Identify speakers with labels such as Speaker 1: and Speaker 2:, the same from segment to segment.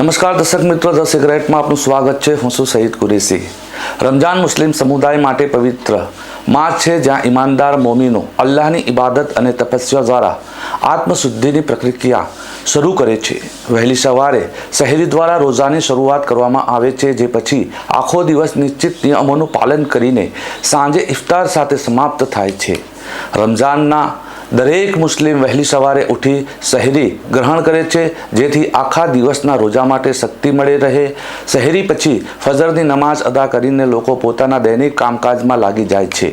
Speaker 1: નમસ્કાર દર્શક મિત્રો ધ સિગરેટમાં આપનું સ્વાગત છે. હું છું સઈદ કુરેશી. રમજાન મુસ્લિમ સમુદાય માટે પવિત્ર માસ છે, જ્યાં ઈમાનદાર મોમીનો અલ્લાહની ઇબાદત અને તપસ્યા દ્વારા આત્મશુદ્ધિની પ્રક્રિયા શરૂ કરે છે. વહેલી સવારે શહેરી દ્વારા રોજાની શરૂઆત કરવામાં આવે છે, જે પછી આખો દિવસ નિશ્ચિત નિયમોનું પાલન કરીને સાંજે ઇફતાર સાથે સમાપ્ત થાય છે. રમઝાનના દરેક મુસ્લિમ વહેલી સવારે ઉઠી શહેરી ગ્રહણ કરે છે, જેથી આખા દિવસના રોજા માટે શક્તિ મળે રહે. શહેરી પછી ફજરની નમાઝ અદા કરીને લોકો પોતાના દૈનિક કામકાજમાં લાગી જાય છે.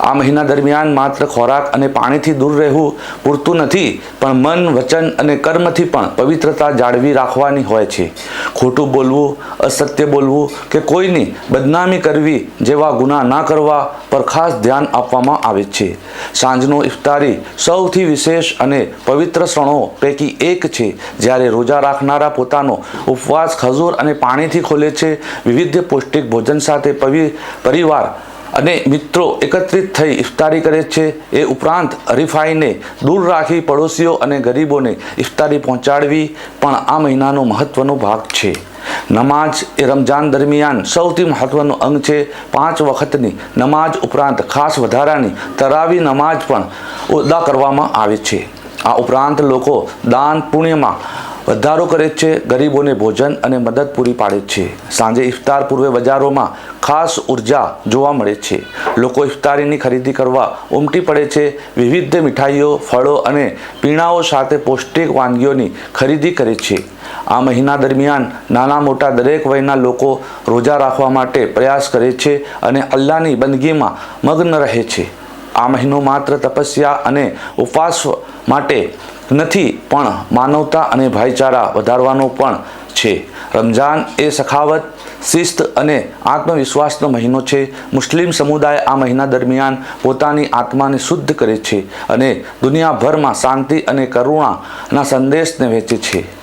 Speaker 1: આ મહિના દરમિયાન માત્ર ખોરાક અને પાણીથી દૂર રહેવું પૂરતું નથી, પણ મન, વચન અને કર્મથી પણ પવિત્રતા જાળવી રાખવાની હોય છે. ખોટું બોલવું, અસત્ય બોલવું કે કોઈની બદનામી કરવી જેવા ગુના ના કરવા પર ખાસ ધ્યાન આપવામાં આવે છે. સાંજનો ઇફતારી સૌથી વિશેષ અને પવિત્ર ક્ષણો પૈકી એક છે, જ્યારે રોજા રાખનારા પોતાનો ઉપવાસ ખજૂર અને પાણીથી ખોલે છે. વિવિધ પૌષ્ટિક ભોજન સાથે પવિ, પરિવાર અને મિત્રો એકત્રિત થઈ ઇફતારી કરે છે. એ ઉપરાંત હરીફાઈને દૂર રાખી પડોશીઓ અને ગરીબોને ઇફતારી પહોંચાડવી પણ આ મહિનાનો મહત્ત્વનો ભાગ છે. નમાજ એ રમજાન દરમિયાન સૌથી મહત્વનું અંગ છે. પાંચ વખતની નમાજ ઉપરાંત ખાસ વધારાની તરાવી નમાજ પણ અદા કરવામાં આવે છે. આ ઉપરાંત લોકો દાન પુણ્યમાં વધારો કરે છે, ગરીબોને ભોજન અને મદદ પૂરી પાડે છે. સાંજે ઇફતાર પૂર્વે બજારોમાં ખાસ ઊર્જા જોવા મળે છે. લોકો ઇફતારીની ખરીદી કરવા ઉમટી પડે છે. વિવિધ મીઠાઈઓ, ફળો અને પીણાઓ સાથે પૌષ્ટિક વાનગીઓની ખરીદી કરે છે. આ મહિના દરમિયાન નાના મોટા દરેક વયના લોકો રોજા રાખવા માટે પ્રયાસ કરે છે અને અલ્લાહની બંદગીમાં મગ્ન રહે છે. આ મહિનો માત્ર તપસ્યા અને ઉપવાસ માટે નથી, પણ માનવતા અને ભાઈચારા વધારવાનો પણ છે. રમઝાન એ સખાવત, શિસ્ત અને આત્મવિશ્વાસનો મહિનો છે. મુસ્લિમ સમુદાય આ મહિના દરમિયાન પોતાની આત્માને શુદ્ધ કરે છે અને દુનિયાભરમાં શાંતિ અને કરુણાના સંદેશને વહેંચે છે.